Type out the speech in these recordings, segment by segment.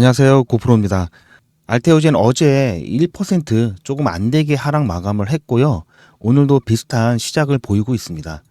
안녕하세요. 고프로입니다. 알테오젠 어제 1% 조금 안 되게 하락 마감을 했고요. 오늘도 비슷한 시작을 보이고 있습니다.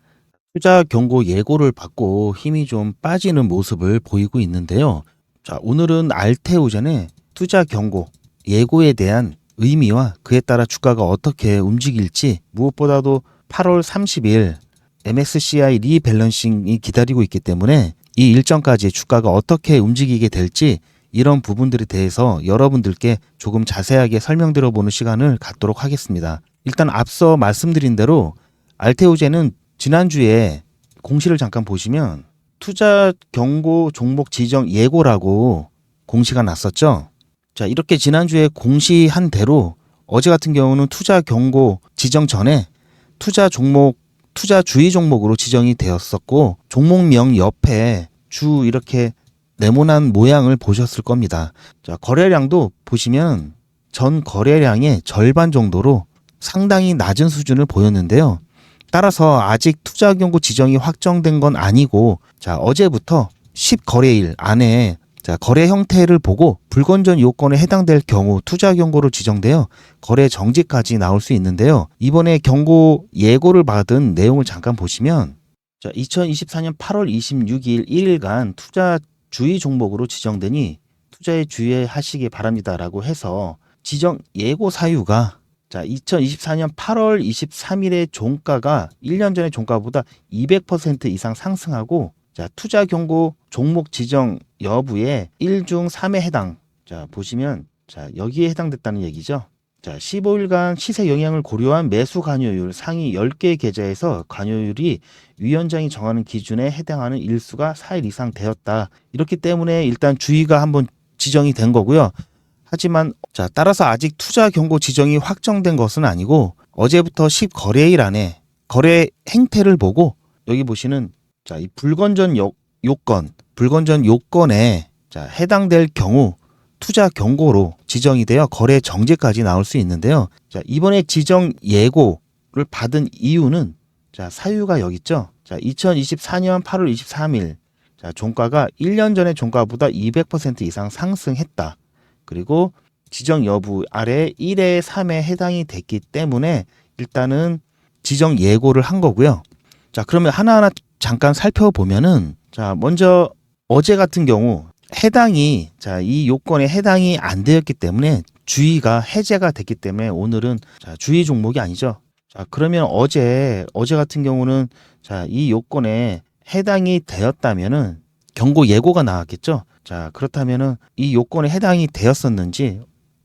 투자 경고 예고를 받고 힘이 좀 빠지는 모습을 보이고 있는데요. 자, 오늘은 알테오젠의 투자 경고 예고에 대한 의미와 그에 따라 주가가 어떻게 움직일지 무엇보다도 8월 30일 MSCI 리밸런싱이 기다리고 있기 때문에 이 일정까지 주가가 어떻게 움직이게 될지 이런 부분들에 대해서 여러분들께 조금 자세하게 설명드려 보는 시간을 갖도록 하겠습니다. 일단 앞서 말씀드린 대로 알테오제는 지난주에 공시를 잠깐 보시면 투자 경고 종목 지정 예고라고 공시가 났었죠. 자, 이렇게 지난주에 공시한 대로 어제 같은 경우는 투자 경고 지정 전에 투자 종목 투자 주의 종목으로 지정이 되었었고 종목명 옆에 주 이렇게 네모난 모양을 보셨을 겁니다. 자, 거래량도 보시면 전 거래량의 절반 정도로 상당히 낮은 수준을 보였는데요. 따라서 아직 투자 경고 지정이 확정된 건 아니고 자, 어제부터 10거래일 안에 자, 거래 형태를 보고 불건전 요건에 해당될 경우 투자 경고로 지정되어 거래 정지까지 나올 수 있는데요. 이번에 경고 예고를 받은 내용을 잠깐 보시면 자, 2024년 8월 26일 1일간 투자 주의 종목으로 지정되니 투자에 주의하시기 바랍니다라고 해서 지정 예고 사유가 자, 2024년 8월 23일의 종가가 1년 전의 종가보다 200% 이상 상승하고 자, 투자 경고 종목 지정 여부에 1중 3에 해당. 자, 보시면 자, 여기에 해당됐다는 얘기죠. 자, 15일간 시세 영향을 고려한 매수 관여율 상위 10개 계좌에서 관여율이 위원장이 정하는 기준에 해당하는 일수가 4일 이상 되었다. 이렇기 때문에 일단 주의가 한번 지정이 된 거고요. 하지만 자, 따라서 아직 투자 경고 지정이 확정된 것은 아니고 어제부터 10거래일 안에 거래 행태를 보고 여기 보시는 자, 이 불건전 요, 요건, 불건전 요건에 자, 해당될 경우 투자 경고로 지정이 되어 거래 정지까지 나올 수 있는데요. 자, 이번에 지정 예고를 받은 이유는 자, 사유가 여기 있죠. 자, 2024년 8월 23일 자, 종가가 1년 전의 종가보다 200% 이상 상승했다. 그리고 지정 여부 아래 1에 3에 해당이 됐기 때문에 일단은 지정 예고를 한 거고요. 자, 그러면 하나하나 잠깐 살펴보면은 자, 먼저 어제 같은 경우 해당이 자, 이 요건에 해당이 안 되었기 때문에 주의가 해제가 됐기 때문에 오늘은 자, 주의 종목이 아니죠. 자, 그러면 어제 어제 같은 경우는 자, 이 요건에 해당이 되었다면은 경고 예고가 나왔겠죠. 자, 그렇다면은 이 요건에 해당이 되었었는지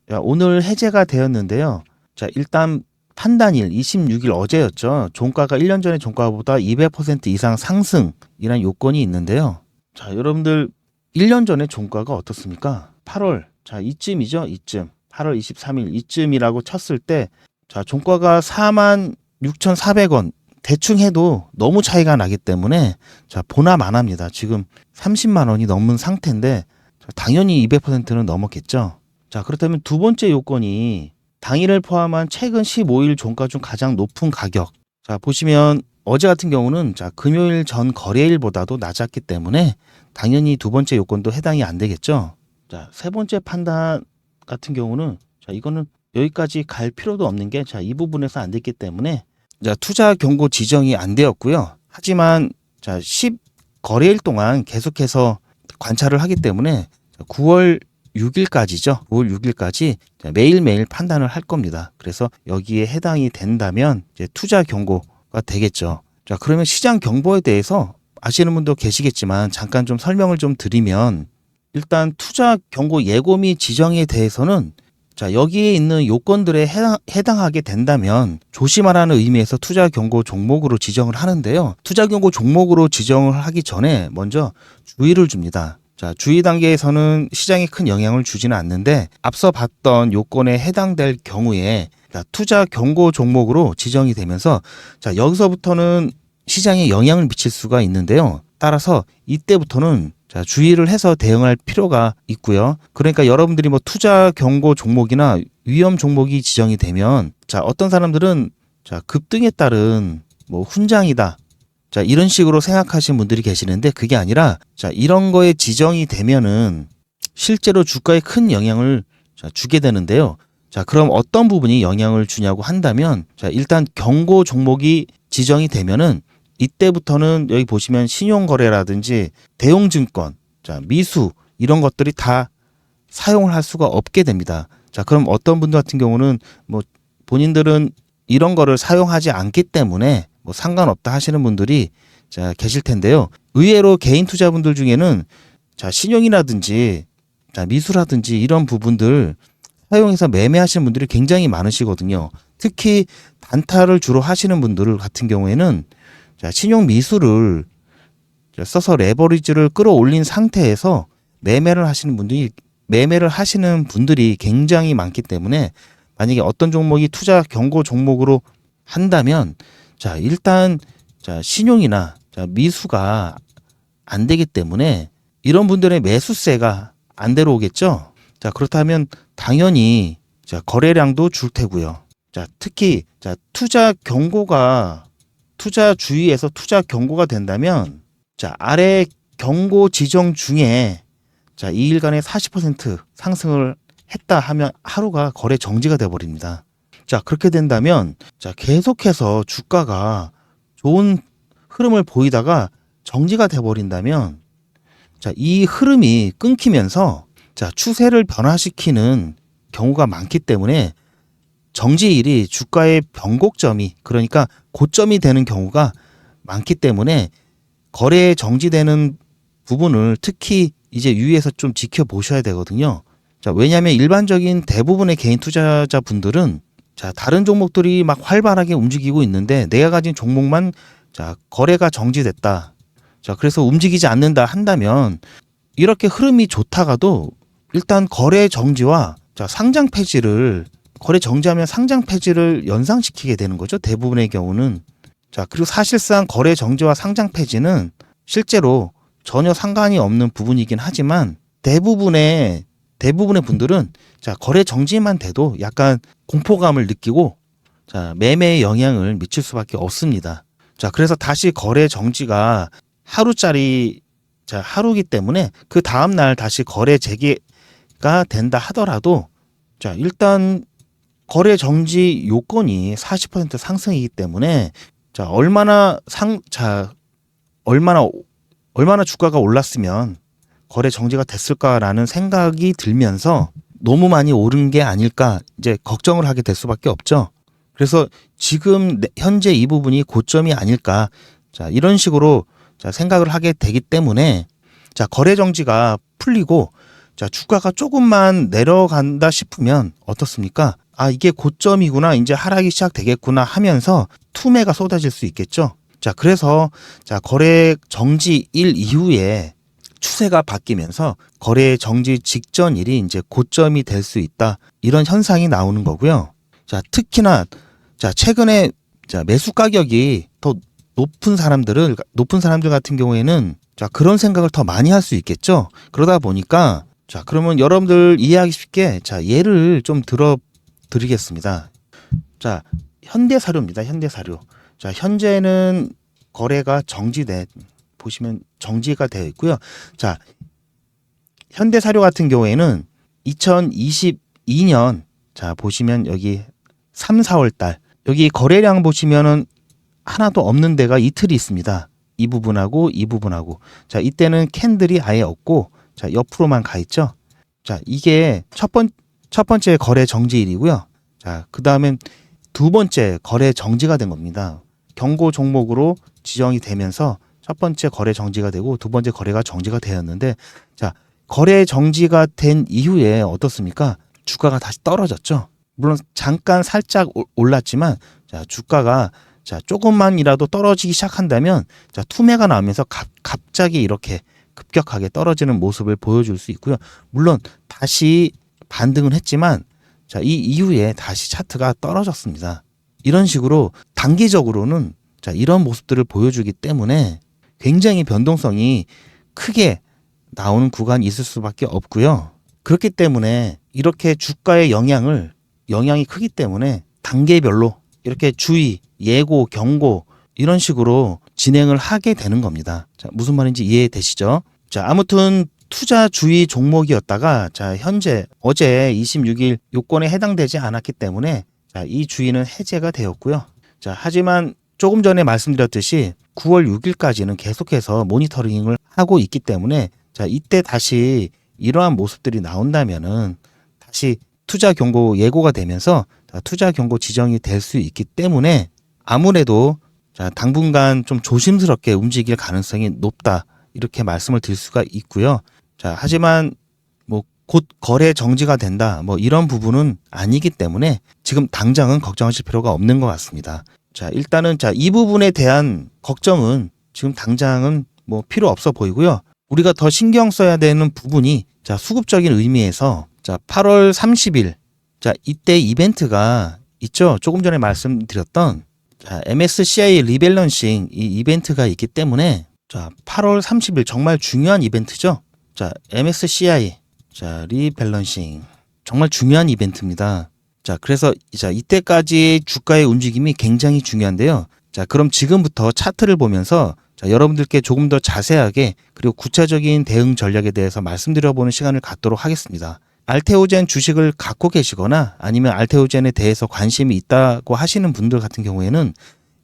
자, 오늘 해제가 되었는데요. 자, 일단 판단일 26일 어제였죠. 종가가 1년 전의 종가보다 200% 이상 상승이란 요건이 있는데요. 자, 여러분들 1년 전에 종가가 어떻습니까? 8월. 자, 이쯤이죠. 이쯤. 8월 23일 이쯤이라고 쳤을 때 자, 종가가 4만 6,400원 대충 해도 너무 차이가 나기 때문에 자, 보나 마나입니다. 지금 30만 원이 넘은 상태인데 자, 당연히 200%는 넘었겠죠. 자, 그렇다면 두 번째 요건이 당일을 포함한 최근 15일 종가 중 가장 높은 가격. 자, 보시면 어제 같은 경우는 자, 금요일 전 거래일보다도 낮았기 때문에 당연히 두 번째 요건도 해당이 안 되겠죠. 자, 세 번째 판단 같은 경우는 자, 이거는 여기까지 갈 필요도 없는 게 자, 이 부분에서 안 됐기 때문에 자, 투자 경고 지정이 안 되었고요. 하지만 자, 10 거래일 동안 계속해서 관찰을 하기 때문에 9월 6일까지죠. 9월 6일까지 매일매일 판단을 할 겁니다. 그래서 여기에 해당이 된다면 이제 투자 경고가 되겠죠. 자, 그러면 시장 경보에 대해서 아시는 분도 계시겠지만 잠깐 좀 설명을 좀 드리면 일단 투자 경고 예고 및 지정에 대해서는 자, 여기에 있는 요건들에 해당, 해당 하게 된다면 조심하라는 의미에서 투자 경고 종목으로 지정을 하는데요. 투자 경고 종목으로 지정을 하기 전에 먼저 주의를 줍니다. 자, 주의 단계에서는 시장에 큰 영향을 주지는 않는데 앞서 봤던 요건에 해당될 경우에 자, 투자 경고 종목으로 지정이 되면서 자, 여기서부터는 시장에 영향을 미칠 수가 있는데요. 따라서 이때부터는 자, 주의를 해서 대응할 필요가 있고요. 그러니까 여러분들이 뭐 투자 경고 종목이나 위험 종목이 지정이 되면 자, 어떤 사람들은 자, 급등에 따른 뭐 훈장이다. 자, 이런 식으로 생각하시는 분들이 계시는데 그게 아니라 자, 이런 거에 지정이 되면은 실제로 주가에 큰 영향을 자, 주게 되는데요. 자, 그럼 어떤 부분이 영향을 주냐고 한다면 자, 일단 경고 종목이 지정이 되면은 이때부터는 여기 보시면 신용거래라든지 대용증권, 자, 미수 이런 것들이 다 사용을 할 수가 없게 됩니다. 자, 그럼 어떤 분들 같은 경우는 뭐 본인들은 이런 거를 사용하지 않기 때문에 뭐 상관없다 하시는 분들이 자, 계실 텐데요. 의외로 개인 투자분들 중에는 자, 신용이라든지 자, 미수라든지 이런 부분들 사용해서 매매하시는 분들이 굉장히 많으시거든요. 특히 단타를 주로 하시는 분들 같은 경우에는 자, 신용 미수를 써서 레버리지를 끌어올린 상태에서 매매를 하시는 분들이 매매를 하시는 분들이 굉장히 많기 때문에 만약에 어떤 종목이 투자 경고 종목으로 한다면 자 일단 자 신용이나 자 미수가 안 되기 때문에 이런 분들의 매수세가 안 들어오겠죠. 자 그렇다면 당연히 자 거래량도 줄 테고요. 자 특히 자 투자 경고가 투자 주의에서 투자 경고가 된다면 자 아래 경고 지정 중에 자 2일간에 40% 상승을 했다 하면 하루가 거래 정지가 돼 버립니다. 자 그렇게 된다면 자 계속해서 주가가 좋은 흐름을 보이다가 정지가 돼 버린다면 자 이 흐름이 끊기면서 자 추세를 변화시키는 경우가 많기 때문에 정지일이 주가의 변곡점이 그러니까 고점이 되는 경우가 많기 때문에 거래에 정지되는 부분을 특히 이제 유의해서 좀 지켜보셔야 되거든요. 자, 왜냐하면 일반적인 대부분의 개인 투자자 분들은 자, 다른 종목들이 막 활발하게 움직이고 있는데 내가 가진 종목만 자, 거래가 정지됐다. 자, 그래서 움직이지 않는다 한다면 이렇게 흐름이 좋다가도 일단 거래 정지와 자, 상장 폐지를 거래 정지하면 상장 폐지를 연상시키게 되는 거죠. 대부분의 경우는. 자, 그리고 사실상 거래 정지와 상장 폐지는 실제로 전혀 상관이 없는 부분이긴 하지만 대부분의 대부분의 분들은 자, 거래 정지만 돼도 약간 공포감을 느끼고 자, 매매에 영향을 미칠 수밖에 없습니다. 자, 그래서 다시 거래 정지가 하루짜리 자, 하루기 때문에 그 다음 날 다시 거래 재개 가 된다 하더라도 자, 일단 거래 정지 요건이 40% 상승이기 때문에 자, 얼마나 상 자, 얼마나 얼마나 주가가 올랐으면 거래 정지가 됐을까라는 생각이 들면서 너무 많이 오른 게 아닐까 이제 걱정을 하게 될 수밖에 없죠. 그래서 지금 내- 현재 이 부분이 고점이 아닐까 자 이런 식으로 자 생각을 하게 되기 때문에 자 거래 정지가 풀리고 자 주가가 조금만 내려간다 싶으면 어떻습니까? 아 이게 고점이구나 이제 하락이 시작되겠구나 하면서 투매가 쏟아질 수 있겠죠. 자 그래서 자 거래 정지 일 이후에 추세가 바뀌면서 거래 정지 직전일이 이제 고점이 될 수 있다 이런 현상이 나오는 거고요. 자 특히나 자 최근에 자 매수 가격이 더 높은 사람들을 높은 사람들 같은 경우에는 자 그런 생각을 더 많이 할 수 있겠죠. 그러다 보니까 자 그러면 여러분들 이해하기 쉽게 자 예를 좀 들어 드리겠습니다. 자 현대 사료입니다. 현대 사료. 자 현재는 거래가 정지돼 보시면 정지가 되어 있고요. 자 현대 사료 같은 경우에는 2022년 자 보시면 여기 3, 4월 달 여기 거래량 보시면은 하나도 없는 데가 이틀이 있습니다. 이 부분하고 이 부분하고 자 이때는 캔들이 아예 없고 자 옆으로만 가 있죠. 자 이게 첫 번 첫 번째 거래 정지일이고요. 자 그 다음엔 두 번째 거래 정지가 된 겁니다. 경고 종목으로 지정이 되면서 첫 번째 거래 정지가 되고 두 번째 거래가 정지가 되었는데 자 거래 정지가 된 이후에 어떻습니까? 주가가 다시 떨어졌죠. 물론 잠깐 살짝 올- 올랐지만 자 주가가 자 조금만이라도 떨어지기 시작한다면 자 투매가 나오면서 갑, 갑자기 이렇게 급격하게 떨어지는 모습을 보여줄 수 있고요. 물론 다시 반등은 했지만 자 이 이후에 다시 차트가 떨어졌습니다. 이런 식으로 단기적으로는 자 이런 모습들을 보여주기 때문에 굉장히 변동성이 크게 나오는 구간이 있을 수밖에 없고요. 그렇기 때문에 이렇게 주가의 영향을 영향이 크기 때문에 단계별로 이렇게 주의, 예고, 경고 이런 식으로 진행을 하게 되는 겁니다. 자, 무슨 말인지 이해되시죠? 자, 아무튼 투자 주의 종목이었다가 자, 현재 어제 26일 요건에 해당되지 않았기 때문에 자, 이 주의는 해제가 되었고요. 자, 하지만 조금 전에 말씀드렸듯이 9월 6일까지는 계속해서 모니터링을 하고 있기 때문에 자, 이때 다시 이러한 모습들이 나온다면은 다시 투자 경고 예고가 되면서 자, 투자 경고 지정이 될 수 있기 때문에 아무래도 자, 당분간 좀 조심스럽게 움직일 가능성이 높다. 이렇게 말씀을 드릴 수가 있고요. 자, 하지만 뭐 곧 거래 정지가 된다. 뭐 이런 부분은 아니기 때문에 지금 당장은 걱정하실 필요가 없는 것 같습니다. 자, 일단은 자, 이 부분에 대한 걱정은 지금 당장은 뭐 필요 없어 보이고요. 우리가 더 신경 써야 되는 부분이 자, 수급적인 의미에서 자, 8월 30일 자, 이때 이벤트가 있죠. 조금 전에 말씀드렸던 자, MSCI 리밸런싱 이 이벤트가 있기 때문에 자, 8월 30일 정말 중요한 이벤트죠. 자, MSCI 자, 리밸런싱 정말 중요한 이벤트입니다. 자, 그래서 자, 이때까지 주가의 움직임이 굉장히 중요한데요. 자, 그럼 지금부터 차트를 보면서 자, 여러분들께 조금 더 자세하게 그리고 구체적인 대응 전략에 대해서 말씀드려보는 시간을 갖도록 하겠습니다. 알테오젠 주식을 갖고 계시거나 아니면 알테오젠에 대해서 관심이 있다고 하시는 분들 같은 경우에는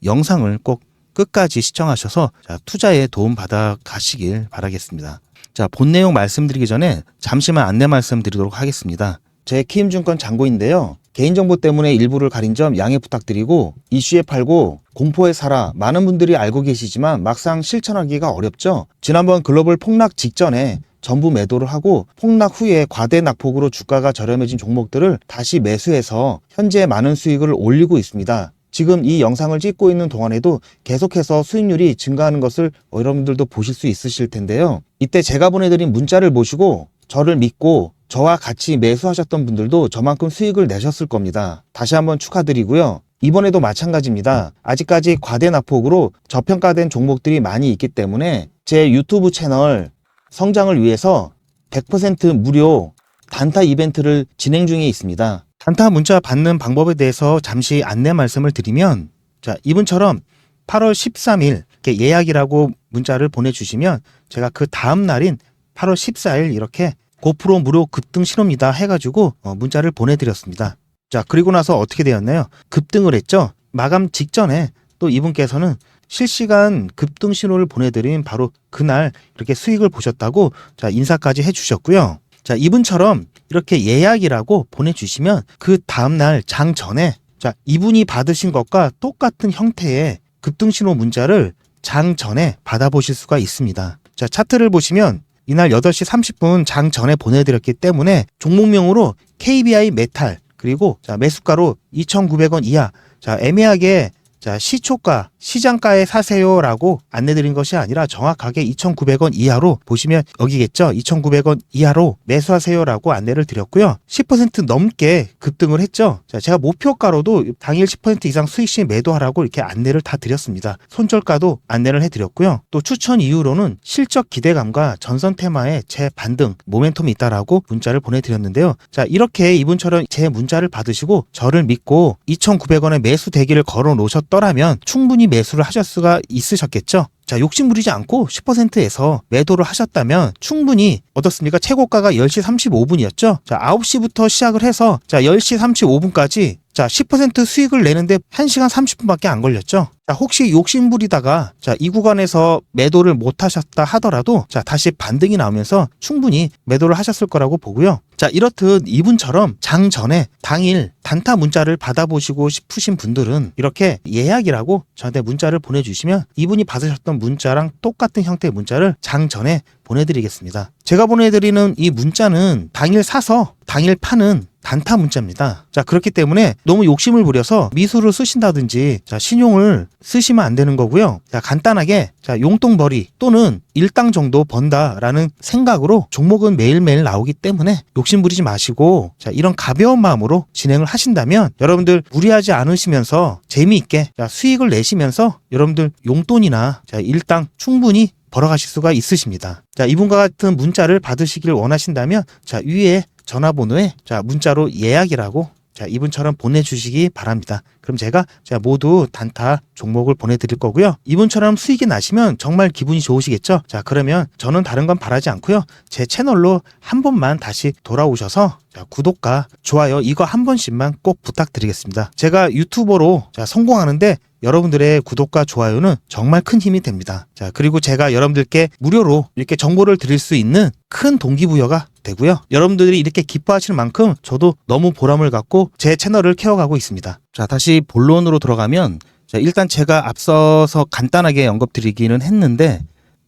영상을 꼭 끝까지 시청하셔서 자, 투자에 도움 받아 가시길 바라겠습니다. 자, 본 내용 말씀드리기 전에 잠시만 안내 말씀드리도록 하겠습니다. 제 키움증권 장고인데요. 개인정보 때문에 일부를 가린 점 양해 부탁드리고 이슈에 팔고 공포에 살아 많은 분들이 알고 계시지만 막상 실천하기가 어렵죠. 지난번 글로벌 폭락 직전에 전부 매도를 하고 폭락 후에 과대 낙폭으로 주가가 저렴해진 종목들을 다시 매수해서 현재 많은 수익을 올리고 있습니다. 지금 이 영상을 찍고 있는 동안에도 계속해서 수익률이 증가하는 것을 여러분들도 보실 수 있으실 텐데요. 이때 제가 보내드린 문자를 보시고 저를 믿고 저와 같이 매수하셨던 분들도 저만큼 수익을 내셨을 겁니다. 다시 한번 축하드리고요. 이번에도 마찬가지입니다. 아직까지 과대 낙폭으로 저평가된 종목들이 많이 있기 때문에 제 유튜브 채널 성장을 위해서 100% 무료 단타 이벤트를 진행 중에 있습니다. 단타 문자 받는 방법에 대해서 잠시 안내 말씀을 드리면 자, 이분처럼 8월 13일 이렇게 예약이라고 문자를 보내주시면 제가 그 다음 날인 8월 14일 이렇게 고프로 무료 급등 신호입니다 해가지고 어, 문자를 보내드렸습니다. 자 그리고 나서 어떻게 되었나요? 급등을 했죠. 마감 직전에 또 이분께서는 실시간 급등 신호를 보내드린 바로 그날 이렇게 수익을 보셨다고 자 인사까지 해주셨고요. 자 이분처럼 이렇게 예약이라고 보내주시면 그 다음날 장 전에 자 이분이 받으신 것과 똑같은 형태의 급등 신호 문자를 장 전에 받아보실 수가 있습니다. 자 차트를 보시면 이날 8시 30분 장 전에 보내드렸기 때문에 종목명으로 KBI 메탈 그리고 자 매수가로 2,900원 이하 자 애매하게 자 시초가 시장가에 사세요라고 안내드린 것이 아니라 정확하게 2,900원 이하로 보시면 여기겠죠? 2,900원 이하로 매수하세요라고 안내를 드렸고요. 10% 넘게 급등을 했죠? 자 제가 목표가로도 당일 10% 이상 수익 시 매도하라고 이렇게 안내를 다 드렸습니다. 손절가도 안내를 해드렸고요. 또 추천 이유로는 실적 기대감과 전선 테마의 재반등 모멘텀이 있다라고 문자를 보내드렸는데요. 자 이렇게 이분처럼 제 문자를 받으시고 저를 믿고 2,900원의 매수 대기를 걸어 놓으셨더라면 충분히 매수를 하실 수가 있으셨겠죠. 자, 욕심 부리지 않고 10%에서 매도를 하셨다면 충분히 어떻습니까? 최고가가 10시 35분이었죠. 자, 9시부터 시작을 해서 자, 10시 35분까지 자, 10% 수익을 내는데 1시간 30분밖에 안 걸렸죠. 자, 혹시 욕심 부리다가 자, 이 구간에서 매도를 못 하셨다 하더라도 자, 다시 반등이 나오면서 충분히 매도를 하셨을 거라고 보고요. 자, 이렇듯 이분처럼 장 전에 당일 단타 문자를 받아보시고 싶으신 분들은 이렇게 예약이라고 저한테 문자를 보내주시면 이분이 받으셨던 문자랑 똑같은 형태의 문자를 장 전에 보내드리겠습니다. 제가 보내드리는 이 문자는 당일 사서 당일 파는 단타 문자입니다. 자, 그렇기 때문에 너무 욕심을 부려서 미수를 쓰신다든지, 자, 신용을 쓰시면 안 되는 거고요. 자, 간단하게, 자, 용돈벌이 또는 일당 정도 번다라는 생각으로 종목은 매일매일 나오기 때문에 욕심 부리지 마시고, 자, 이런 가벼운 마음으로 진행을 하신다면 여러분들 무리하지 않으시면서 재미있게, 자, 수익을 내시면서 여러분들 용돈이나, 자, 일당 충분히 벌어가실 수가 있으십니다. 자, 이분과 같은 문자를 받으시길 원하신다면, 자, 위에 전화번호에 자 문자로 예약이라고 자, 이분처럼 보내주시기 바랍니다. 그럼 제가 자, 모두 단타 종목을 보내드릴 거고요. 이분처럼 수익이 나시면 정말 기분이 좋으시겠죠? 자, 그러면 저는 다른 건 바라지 않고요. 제 채널로 한 번만 다시 돌아오셔서 자, 구독과 좋아요 이거 한 번씩만 꼭 부탁드리겠습니다. 제가 유튜버로 자, 성공하는데 여러분들의 구독과 좋아요는 정말 큰 힘이 됩니다. 자, 그리고 제가 여러분들께 무료로 이렇게 정보를 드릴 수 있는 큰 동기부여가 되고요. 여러분들이 이렇게 기뻐하시는 만큼 저도 너무 보람을 갖고 제 채널을 키워가고 있습니다. 자, 다시 본론으로 들어가면 자, 일단 제가 앞서서 간단하게 언급드리기는 했는데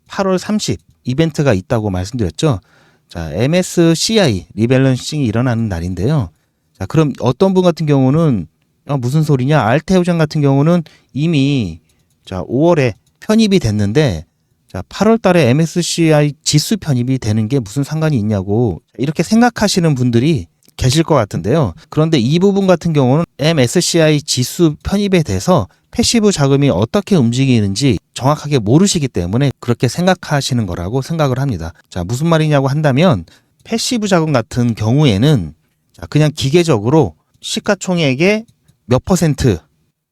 8월 30 이벤트가 있다고 말씀드렸죠. 자, MSCI 리밸런싱이 일어나는 날인데요. 자, 그럼 어떤 분 같은 경우는 어, 무슨 소리냐? 알테오장 같은 경우는 이미 자, 5월에 편입이 됐는데 자, 8월 달에 MSCI 지수 편입이 되는 게 무슨 상관이 있냐고 이렇게 생각하시는 분들이 계실 것 같은데요. 그런데 이 부분 같은 경우는 MSCI 지수 편입에 대해서 패시브 자금이 어떻게 움직이는지 정확하게 모르시기 때문에 그렇게 생각하시는 거라고 생각을 합니다. 자, 무슨 말이냐고 한다면 패시브 자금 같은 경우에는 자, 그냥 기계적으로 시가총액의 몇 퍼센트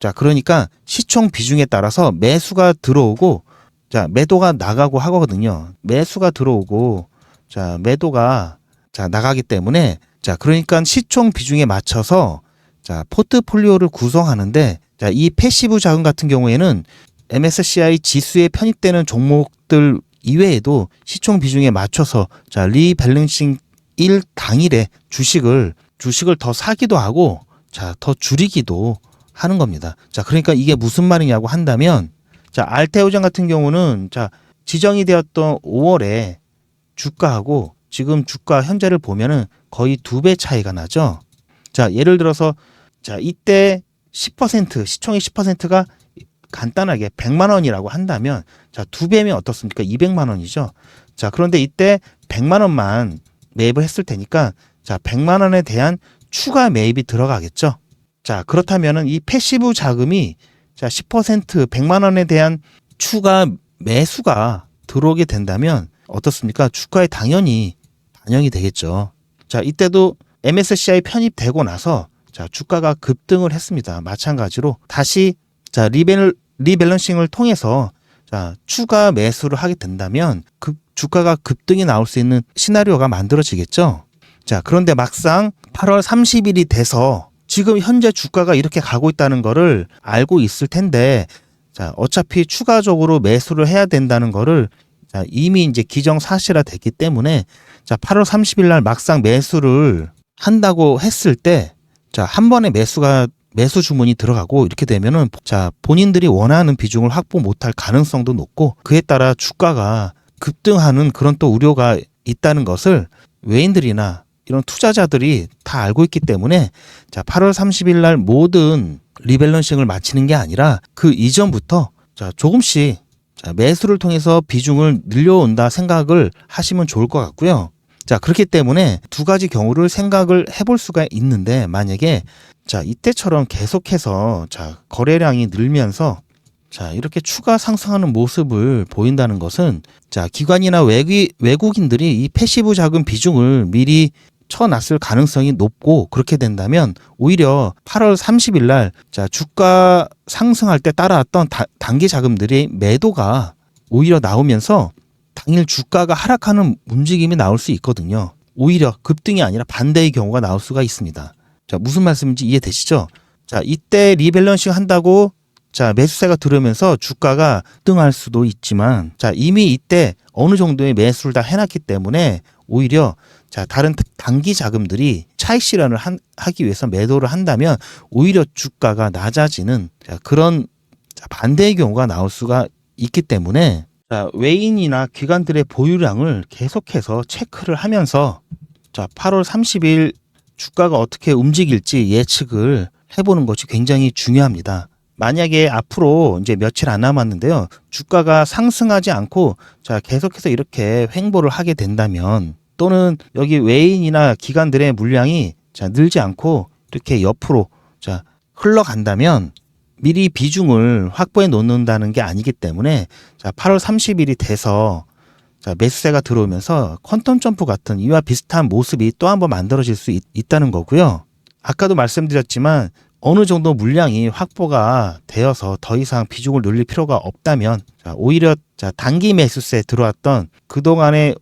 자, 그러니까 시총 비중에 따라서 매수가 들어오고 자, 매도가 나가고 하거든요. 매수가 들어오고 자, 매도가 자, 나가기 때문에 자, 그러니까 시총 비중에 맞춰서 자, 포트폴리오를 구성하는데 자, 이 패시브 자금 같은 경우에는 MSCI 지수에 편입되는 종목들 이외에도 시총 비중에 맞춰서 자, 리밸런싱 1 당일에 주식을 주식을 더 사기도 하고 자, 더 줄이기도 하는 겁니다. 자, 그러니까 이게 무슨 말이냐고 한다면 자, 알테오장 같은 경우는 자, 지정이 되었던 5월에 주가하고 지금 주가 현재를 보면은 거의 두 배 차이가 나죠. 자, 예를 들어서 자, 이때 10% 시총의 10%가 간단하게 100만 원이라고 한다면 자, 두 배면 어떻습니까? 200만 원이죠. 자, 그런데 이때 100만 원만 매입을 했을 테니까 자, 100만 원에 대한 추가 매입이 들어가겠죠. 자, 그렇다면은 이 패시브 자금이 자, 10% 100만 원에 대한 추가 매수가 들어오게 된다면 어떻습니까? 주가에 당연히 반영이 되겠죠. 자, 이때도 MSCI 편입되고 나서 자, 주가가 급등을 했습니다. 마찬가지로 다시 자, 리밸 리밸런싱을 통해서 자, 추가 매수를 하게 된다면 급 주가가 급등이 나올 수 있는 시나리오가 만들어지겠죠. 자, 그런데 막상 8월 30일이 돼서 지금 현재 주가가 이렇게 가고 있다는 거를 알고 있을 텐데 자, 어차피 추가적으로 매수를 해야 된다는 거를 자, 이미 이제 기정 사실화 됐기 때문에 자, 8월 30일 날 막상 매수를 한다고 했을 때 자, 한 번에 매수가 매수 주문이 들어가고 이렇게 되면은 자, 본인들이 원하는 비중을 확보 못할 가능성도 높고 그에 따라 주가가 급등하는 그런 또 우려가 있다는 것을 외인들이나 이런 투자자들이 다 알고 있기 때문에 자, 8월 30일 날 모든 리밸런싱을 마치는 게 아니라 그 이전부터 자, 조금씩 자, 매수를 통해서 비중을 늘려온다 생각을 하시면 좋을 것 같고요. 자, 그렇기 때문에 두 가지 경우를 생각을 해볼 수가 있는데 만약에 자, 이때처럼 계속해서 자, 거래량이 늘면서 자, 이렇게 추가 상승하는 모습을 보인다는 것은 자, 기관이나 외기, 외국인들이 이 패시브 자금 비중을 미리 쳐놨을 가능성이 높고 그렇게 된다면 오히려 8월 30일 날 자, 주가 상승할 때 따라왔던 다, 단기 자금들이 매도가 오히려 나오면서 당일 주가가 하락하는 움직임이 나올 수 있거든요. 오히려 급등이 아니라 반대의 경우가 나올 수가 있습니다. 자, 무슨 말씀인지 이해되시죠? 자, 이때 리밸런싱 한다고 자, 매수세가 들어오면서 주가가 등할 수도 있지만 자, 이미 이때 어느 정도의 매수를 다 해놨기 때문에 오히려 자, 다른 단기 자금들이 차익 실현을 한, 하기 위해서 매도를 한다면 오히려 주가가 낮아지는 자, 그런 자, 반대의 경우가 나올 수가 있기 때문에 자, 외인이나 기관들의 보유량을 계속해서 체크를 하면서 자, 8월 30일 주가가 어떻게 움직일지 예측을 해보는 것이 굉장히 중요합니다. 만약에 앞으로 이제 며칠 안 남았는데요. 주가가 상승하지 않고 자, 계속해서 이렇게 횡보를 하게 된다면 또는 여기 외인이나 기관들의 물량이 자, 늘지 않고 이렇게 옆으로 자, 흘러간다면 미리 비중을 확보해 놓는다는 게 아니기 때문에 자, 8월 30일이 돼서 자, 매수세가 들어오면서 퀀텀 점프 같은 이와 비슷한 모습이 또 한번 만들어질 수 있, 있다는 거고요. 아까도 말씀드렸지만 어느 정도 물량이 확보가 되어서 더 이상 비중을 늘릴 필요가 없다면 자, 오히려 자, 단기 매수세 들어왔던 그동안의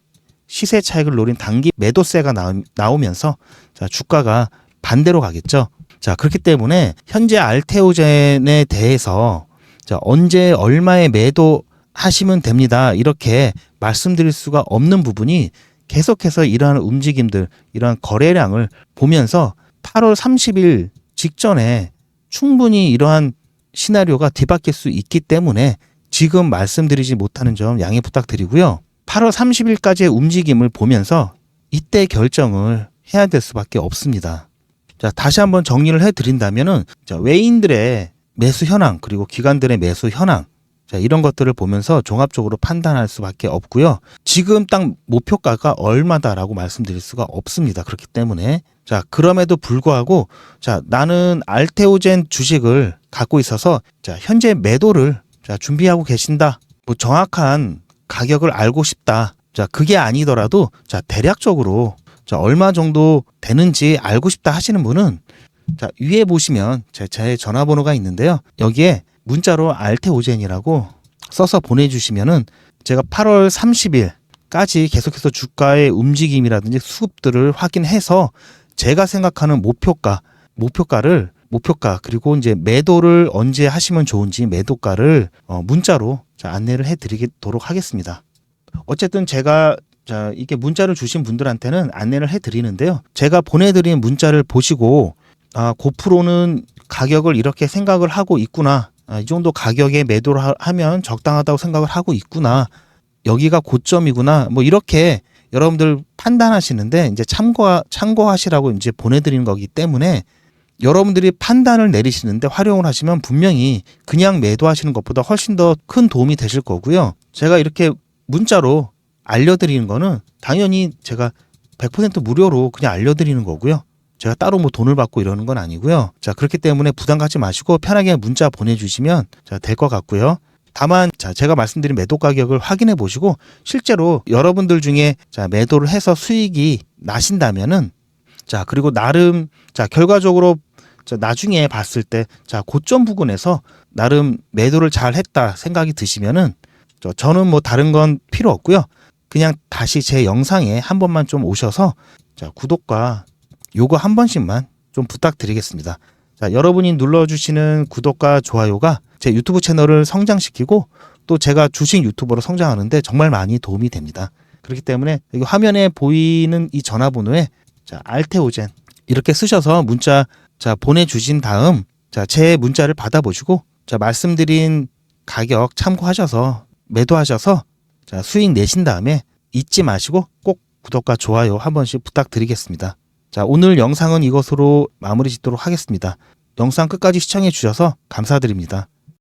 시세 차익을 노린 단기 매도세가 나오, 나오면서 자, 주가가 반대로 가겠죠. 자, 그렇기 때문에 현재 알테오젠에 대해서 자, 언제 얼마에 매도하시면 됩니다. 이렇게 말씀드릴 수가 없는 부분이 계속해서 이러한 움직임들, 이러한 거래량을 보면서 8월 30일 직전에 충분히 이러한 시나리오가 뒤바뀔 수 있기 때문에 지금 말씀드리지 못하는 점 양해 부탁드리고요. 8월 30일까지의 움직임을 보면서 이때 결정을 해야 될 수밖에 없습니다. 자, 다시 한번 정리를 해 드린다면은 자, 외인들의 매수 현황 그리고 기관들의 매수 현황 자, 이런 것들을 보면서 종합적으로 판단할 수밖에 없고요. 지금 딱 목표가가 얼마다라고 말씀드릴 수가 없습니다. 그렇기 때문에 자, 그럼에도 불구하고 자, 나는 알테오젠 주식을 갖고 있어서 자, 현재 매도를 자, 준비하고 계신다. 뭐 정확한 가격을 알고 싶다. 자, 그게 아니더라도 자, 대략적으로 자, 얼마 정도 되는지 알고 싶다 하시는 분은 자, 위에 보시면 제, 제 전화번호가 있는데요. 여기에 문자로 알테오젠이라고 써서 보내주시면은 제가 8월 30일까지 계속해서 주가의 움직임이라든지 수급들을 확인해서 제가 생각하는 목표가, 목표가를 목표가 그리고 이제 매도를 언제 하시면 좋은지 매도가를 어, 문자로 자, 안내를 해드리도록 하겠습니다. 어쨌든 제가 자 이게 문자를 주신 분들한테는 안내를 해드리는데요. 제가 보내드린 문자를 보시고 아 고프로는 가격을 이렇게 생각을 하고 있구나. 아, 이 정도 가격에 매도를 하- 하면 적당하다고 생각을 하고 있구나. 여기가 고점이구나. 뭐 이렇게 여러분들 판단하시는데 이제 참고 참고하시라고 이제 보내드리는 거기 때문에 여러분들이 판단을 내리시는데 활용을 하시면 분명히 그냥 매도하시는 것보다 훨씬 더 큰 도움이 되실 거고요. 제가 이렇게 문자로 알려드리는 거는 당연히 제가 100% 무료로 그냥 알려드리는 거고요. 제가 따로 뭐 돈을 받고 이러는 건 아니고요. 자, 그렇기 때문에 부담 갖지 마시고 편하게 문자 보내주시면 자, 될것 같고요. 다만, 자, 제가 말씀드린 매도 가격을 확인해 보시고 실제로 여러분들 중에 자, 매도를 해서 수익이 나신다면은 자, 그리고 나름 자, 결과적으로 자, 나중에 봤을 때 자, 고점 부근에서 나름 매도를 잘 했다 생각이 드시면은 저, 저는 뭐 다른 건 필요 없고요. 그냥 다시 제 영상에 한 번만 좀 오셔서 자, 구독과 요거 한 번씩만 좀 부탁드리겠습니다. 자, 여러분이 눌러주시는 구독과 좋아요가 제 유튜브 채널을 성장시키고 또 제가 주식 유튜버로 성장하는데 정말 많이 도움이 됩니다. 그렇기 때문에 여기 화면에 보이는 이 전화번호에 자, 알테오젠 이렇게 쓰셔서 문자 자, 보내주신 다음 자, 제 문자를 받아보시고 자, 말씀드린 가격 참고하셔서 매도하셔서 자, 수익 내신 다음에 잊지 마시고 꼭 구독과 좋아요 한 번씩 부탁드리겠습니다. 자, 오늘 영상은 이것으로 마무리 짓도록 하겠습니다. 영상 끝까지 시청해 주셔서 감사드립니다.